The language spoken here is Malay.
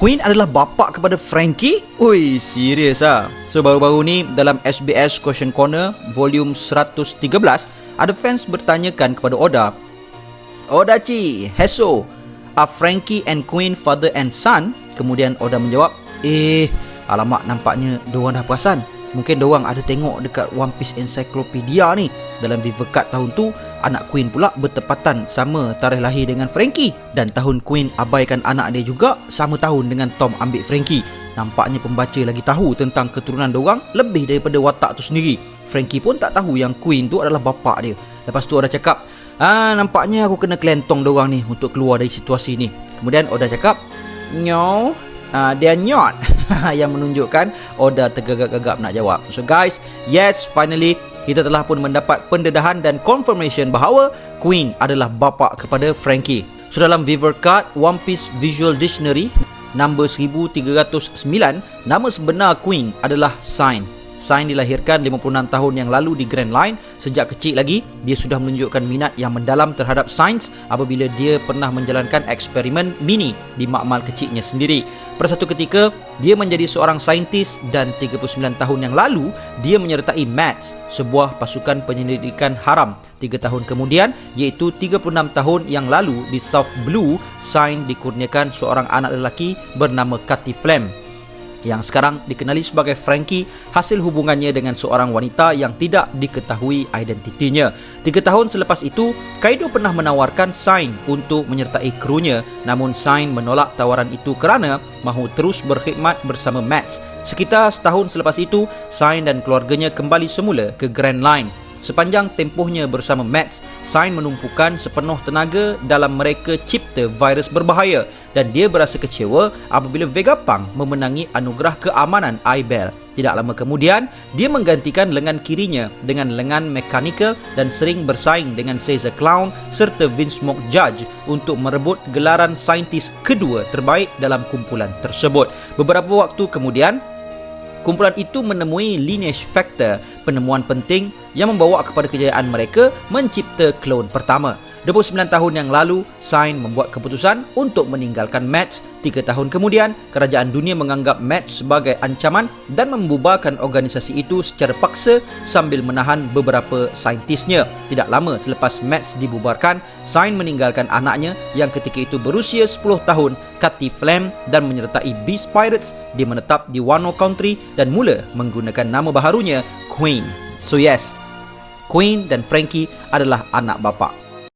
Queen adalah bapa kepada Frankie? Ui, serius ah. So baru-baru ni dalam SBS Question Corner volume 113 ada fans bertanyakan kepada Oda, Oda Ci, Heso, are Frankie and Queen father and son? Kemudian Oda menjawab, eh, alamak nampaknya diorang dah perasan. Mungkin diorang ada tengok dekat One Piece Encyclopedia ni. Dalam Viver Card tahun tu Anak Queen pula bertepatan sama tarikh lahir dengan Frankie. Dan tahun Queen abaikan anak dia juga Sama tahun dengan Tom ambil Frankie. Nampaknya pembaca lagi tahu tentang keturunan diorang Lebih daripada watak tu sendiri. Frankie pun tak tahu yang Queen tu adalah bapa dia. Lepas tu Oda cakap Ah, nampaknya aku kena kelentong diorang ni untuk keluar dari situasi ni. Kemudian Oda cakap No, uh, they are not yang menunjukkan Oda tergagap-gagap nak jawab. So guys, yes finally kita telah pun mendapat pendedahan dan confirmation bahawa Queen adalah bapa kepada Frankie. So dalam Viver Card One Piece Visual Dictionary nombor 1309, nama sebenar Queen adalah Sign. Sain dilahirkan 56 tahun yang lalu di Grand Line. Sejak kecil lagi, dia sudah menunjukkan minat yang mendalam terhadap sains apabila dia pernah menjalankan eksperimen mini di makmal kecilnya sendiri. Pada satu ketika, dia menjadi seorang saintis dan 39 tahun yang lalu, dia menyertai MATS, sebuah pasukan penyelidikan haram. Tiga tahun kemudian, iaitu 36 tahun yang lalu di South Blue, Sain dikurniakan seorang anak lelaki bernama Cathy Flem yang sekarang dikenali sebagai Frankie hasil hubungannya dengan seorang wanita yang tidak diketahui identitinya. Tiga tahun selepas itu, Kaido pernah menawarkan Sain untuk menyertai krunya namun Sain menolak tawaran itu kerana mahu terus berkhidmat bersama Max. Sekitar setahun selepas itu, Sain dan keluarganya kembali semula ke Grand Line Sepanjang tempohnya bersama Max, Sign menumpukan sepenuh tenaga dalam mereka cipta virus berbahaya dan dia berasa kecewa apabila Vegapunk memenangi anugerah keamanan iBell. Tidak lama kemudian, dia menggantikan lengan kirinya dengan lengan mekanikal dan sering bersaing dengan Caesar Clown serta Vince Smoke Judge untuk merebut gelaran saintis kedua terbaik dalam kumpulan tersebut. Beberapa waktu kemudian, Kumpulan itu menemui lineage factor, penemuan penting yang membawa kepada kejayaan mereka mencipta klon pertama. 29 tahun yang lalu, Sain membuat keputusan untuk meninggalkan Mets. Tiga tahun kemudian, kerajaan dunia menganggap Mets sebagai ancaman dan membubarkan organisasi itu secara paksa sambil menahan beberapa saintisnya. Tidak lama selepas Mets dibubarkan, Sain meninggalkan anaknya yang ketika itu berusia 10 tahun, Cathy Flem dan menyertai Beast Pirates. Dia menetap di Wano Country dan mula menggunakan nama baharunya Queen. So yes, Queen dan Frankie adalah anak bapa.